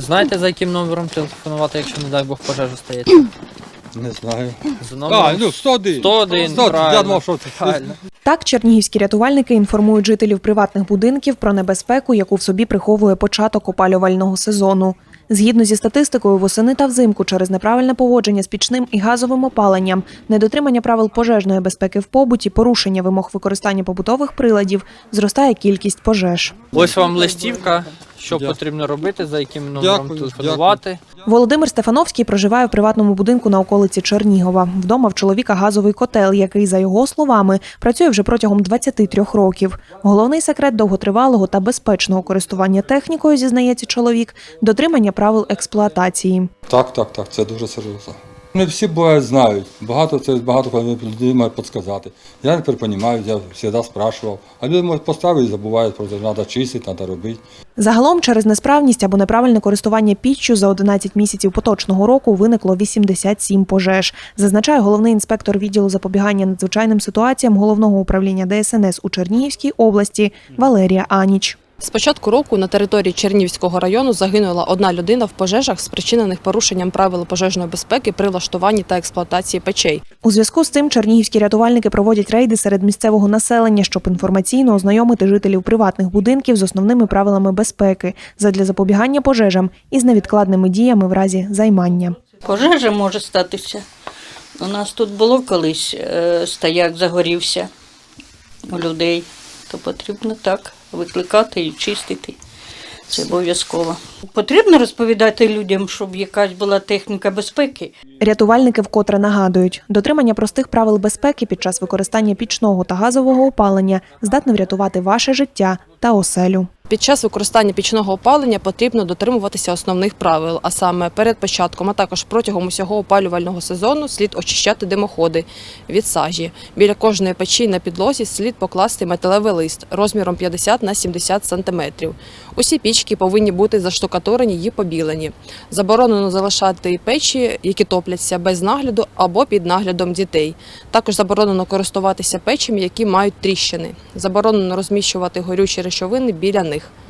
знаєте, за яким номером телефонувати, якщо, не дай Бог, пожежа стається? Не знаю. За А, номером ну 101. 101, 101, я правильно. думав, що це. Правильно. Так, чернігівські рятувальники інформують жителів приватних будинків про небезпеку, яку в собі приховує початок опалювального сезону. Згідно зі статистикою, восени та взимку через неправильне поводження з пічним і газовим опаленням, недотримання правил пожежної безпеки в побуті, порушення вимог використання побутових приладів, зростає кількість пожеж. Ось вам листівка, що Дякую. потрібно робити, за яким номером Дякую, телефонувати. Володимир Стефановський проживає в приватному будинку на околиці Чернігова. Вдома в чоловіка газовий котел, який, за його словами, працює вже протягом 23 років. Головний секрет довготривалого та безпечного користування технікою, зізнається чоловік, дотримання правил експлуатації. Так, так, так, це дуже серйозно. Не всі бувають знають. Багато це багато люди мають підказати. Я тепер розумію, я завжди спрашував. А люди можуть поставити і забувають про це. Треба чистити, треба робити. Загалом через несправність або неправильне користування піччю за 11 місяців поточного року виникло 87 пожеж. Зазначає головний інспектор відділу запобігання надзвичайним ситуаціям головного управління ДСНС у Чернігівській області Валерія Аніч. З початку року на території Чернівського району загинула одна людина в пожежах, спричинених порушенням правил пожежної безпеки при влаштуванні та експлуатації печей. У зв'язку з цим чернігівські рятувальники проводять рейди серед місцевого населення, щоб інформаційно ознайомити жителів приватних будинків з основними правилами безпеки задля запобігання пожежам і з невідкладними діями в разі займання. Пожежа може статися. У нас тут було колись е, стояк загорівся у людей, то потрібно так викликати і чистити. Це обов'язково. Потрібно розповідати людям, щоб якась була техніка безпеки. Рятувальники вкотре нагадують, дотримання простих правил безпеки під час використання пічного та газового опалення здатне врятувати ваше життя та оселю. Під час використання пічного опалення потрібно дотримуватися основних правил, а саме перед початком, а також протягом усього опалювального сезону слід очищати димоходи від сажі. Біля кожної печі на підлозі слід покласти металевий лист розміром 50 на 70 см. Усі пічки повинні бути заштукатурені і побілені. Заборонено залишати печі, які топляться без нагляду або під наглядом дітей. Також заборонено користуватися печами, які мають тріщини. Заборонено розміщувати горючі речовини біля них.